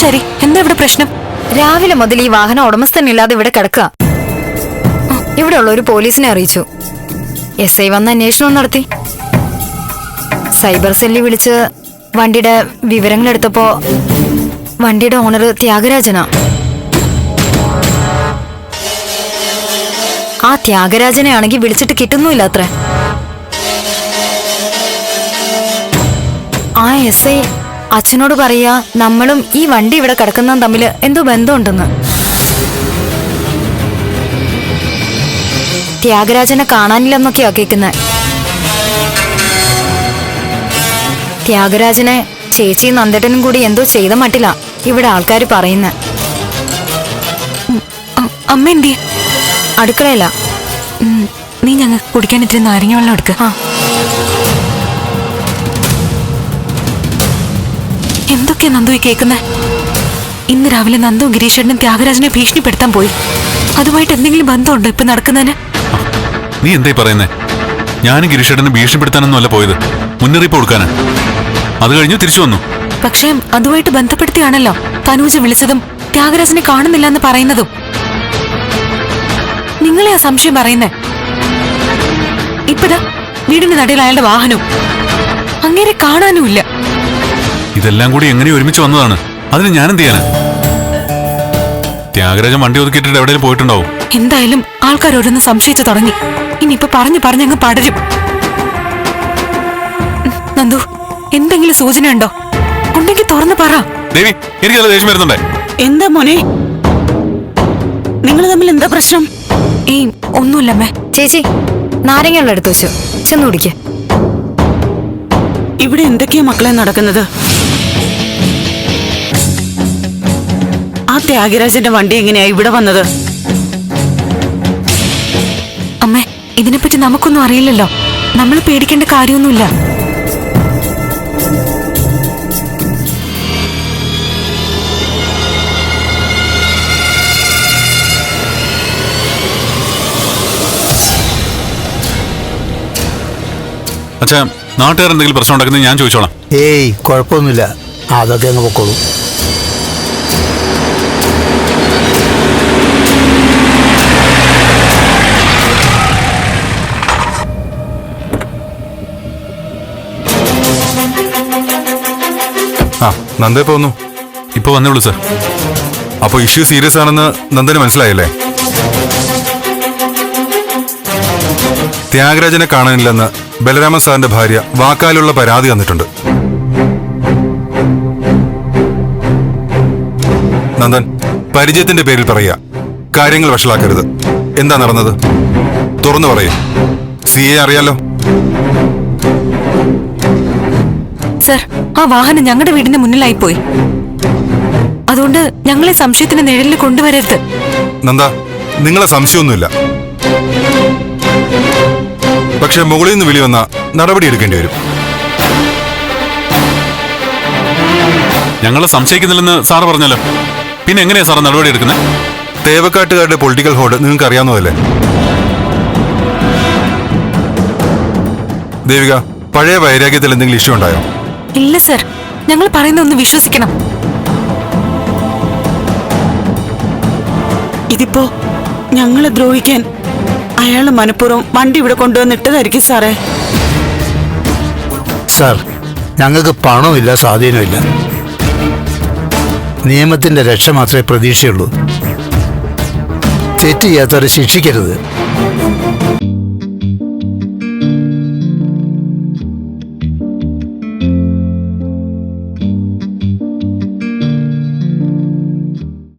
ശരി. എന്താ ഇവിടെ പ്രശ്നം? രാവിലെ മുതൽ ഈ വാഹനം ഉടമസ്ഥനില്ലാതെ ഇവിടെ കിടക്കുക. ഇവിടെ ഉള്ള ഒരു പോലീസിനെ അറിയിച്ചു. എസ് ഐ വന്ന് അന്വേഷണം നടത്തി. സൈബർ സെല്ലി വിളിച്ച് വണ്ടിയുടെ വിവരങ്ങൾ എടുത്തപ്പോ വണ്ടിയുടെ ഓണർ ത്യാഗരാജനാ. ആ ത്യാഗരാജനെ ആണെങ്കിൽ വിളിച്ചിട്ട് കിട്ടുന്നുമില്ല അത്ര. ആ എസ് ഐ അച്ഛനോട് പറയാ നമ്മളും ഈ വണ്ടി ഇവിടെ കിടക്കുന്നതും തമ്മിൽ എന്തോ ബന്ധമുണ്ടെന്ന്. ത്യാഗരാജനെ കാണാനില്ലെന്നൊക്കെയാ കേൾക്കുന്നത് ത്യാഗരാജനെ ചേച്ചിയും നന്ദേട്ടനും കൂടി എന്തോ ചെയ്ത മട്ടില്ല ഇവിടെ ആൾക്കാർ പറയുന്ന. അമ്മ എന്തി അടുക്കളയല്ല നീ ഞങ്ങൾക്ക് കുടിക്കാൻ ഇത്തിരി നാരങ്ങ വെള്ളം എടുക്ക. ആ. എന്തൊക്കെയാ നന്ദു ഈ കേൾക്കുന്നേ? ഇന്ന് രാവിലെ നന്ദു ഗിരീഷേട്ടനും ത്യാഗരാജനെ ഭീഷണിപ്പെടുത്താൻ പോയി. അതുമായിട്ട് എന്തെങ്കിലും ബന്ധമുണ്ടോ ഇപ്പൊ നടക്കുന്നതിന്? നീ എന്തായി പറയുന്നേ? ഞാനും ഗിരീഷേട്ടനെ ഭീഷണിപ്പെടുത്താനൊന്നുമല്ല പോയത്. മുന്നറിയിപ്പ് കൊടുക്കാനാ. അത് കഴിഞ്ഞു തിരിച്ചു വന്നു. പക്ഷേ അതുമായിട്ട് ബന്ധപ്പെടുത്തിയാണല്ലോ തനൂജ് വിളിച്ചതും ത്യാഗരാജനെ കാണുന്നില്ല എന്ന് പറയുന്നതും. നിങ്ങളെ ആ സംശയം പറയുന്നേ? ഇപ്പതാ വീടിന്റെ നടയിൽ അയാളുടെ വാഹനവും അങ്ങേരെ കാണാനുമില്ല. ഇതെല്ലാം കൂടി എങ്ങനെ ഒരുമിച്ച് വന്നതാണ്. അതിന് ഞാൻ എന്ത് ചെയ്യാനാ? ത്യാഗരാജൻ വണ്ടി ഒതുക്കിയിട്ടിട്ട് എവിടെയും പോയിട്ടുണ്ടാവും? എന്തായാലും ആൾക്കാർ ഓരോന്ന് സംശയിച്ചു തുടങ്ങി. ഇനിയിപ്പൊ പറഞ്ഞു പറഞ്ഞങ്ങ് പടരും. നന്ദു എന്തെങ്കിലും സൂചനയുണ്ടോ? ഉണ്ടെങ്കിൽ തുറന്നു പറ. ദേവി എനിക്ക് നല്ല ദേഷ്യം വരുന്നുണ്ടേ. എന്താ മോനെ? നിങ്ങൾ തമ്മിൽ എന്താ പ്രശ്നം? ഏയ് ഒന്നുമില്ലമ്മേ. ചേച്ചി നാരങ്ങയുള്ള എടുത്തു വെച്ചു. ചെന്ന് കുടിക്ക്. ഇവിടെ എന്തൊക്കെയാ മക്കളെ നടക്കുന്നത്? ത്യാഗരാജന്റെ വണ്ടി എങ്ങനെയാ ഇവിടെ വന്നത്? അമ്മേ ഇതിനെപ്പറ്റി നമുക്കൊന്നും അറിയില്ലല്ലോ. നമ്മൾ പേടിക്കേണ്ട കാര്യമൊന്നുമില്ല. അച്ഛാ നാട്ടുകാർ എന്തെങ്കിലും പ്രശ്നം ഉണ്ടാക്കുന്നത് ഞാൻ ചോദിച്ചോളാം. ഏയ് കുഴപ്പമൊന്നുമില്ല. അതൊക്കെ അങ്ങ് പൊക്കോളൂ. ആ നന്ദേ പോന്നു ഇപ്പൊ വന്നേ സർ. അപ്പൊ ഇഷ്യൂ സീരിയസ് ആണെന്ന് നന്ദന് മനസ്സിലായല്ലേ? ത്യാഗരാജനെ കാണാനില്ലെന്ന് ബലരാമൻ സാറിന്റെ ഭാര്യ വാക്കാലുള്ള പരാതി തന്നിട്ടുണ്ട്. നന്ദൻ പരിചയത്തിന്റെ പേരിൽ പറയുക. കാര്യങ്ങൾ വഷളാക്കരുത്. എന്താ നടന്നത്? തുറന്നു പറയൂ. സി എ അറിയാലോ? സർ ആ വാഹനം ഞങ്ങളുടെ വീടിന്റെ മുന്നിലായി പോയി അതുകൊണ്ട് ഞങ്ങളെ സംശയത്തിന്റെ നിഴലിൽ കൊണ്ടുവരരുത്. നന്ദ നിങ്ങളെ സംശയമൊന്നുമില്ല. പക്ഷെ മുകളിൽ നിന്ന് വിളി വന്ന നടപടി എടുക്കേണ്ടി വരും. ഞങ്ങളെ സംശയിക്കുന്നില്ലെന്ന് സാർ പറഞ്ഞല്ലോ. പിന്നെ എങ്ങനെയാ സാർ നടപടി എടുക്കുന്നത് തേവക്കാട്ടുകാരുടെ പൊളിറ്റിക്കൽ ഹോഡ് നിങ്ങൾക്ക് അറിയാവുന്നതല്ലേ ദേവിക പഴയ വൈരാഗ്യത്തിൽ എന്തെങ്കിലും ഇഷ്യൂ ഉണ്ടായോ? ഇല്ല സർ. ഞങ്ങൾ പറയുന്ന ഒന്ന് വിശ്വസിക്കണം. ഇതിപ്പോ ഞങ്ങളെ ദ്രോഹിക്കാൻ അയാൾ മനഃപൂർവം വണ്ടി ഇവിടെ കൊണ്ടുവന്നിട്ടതായിരിക്കും സാറേ. സാർ ഞങ്ങൾക്ക് പണമില്ല സ്വാധീനമില്ല. നിയമത്തിന്റെ രക്ഷ മാത്രമേ പ്രതീക്ഷയുള്ളൂ. തെറ്റ് ചെയ്യാത്തവരെ ശിക്ഷിക്കരുത്.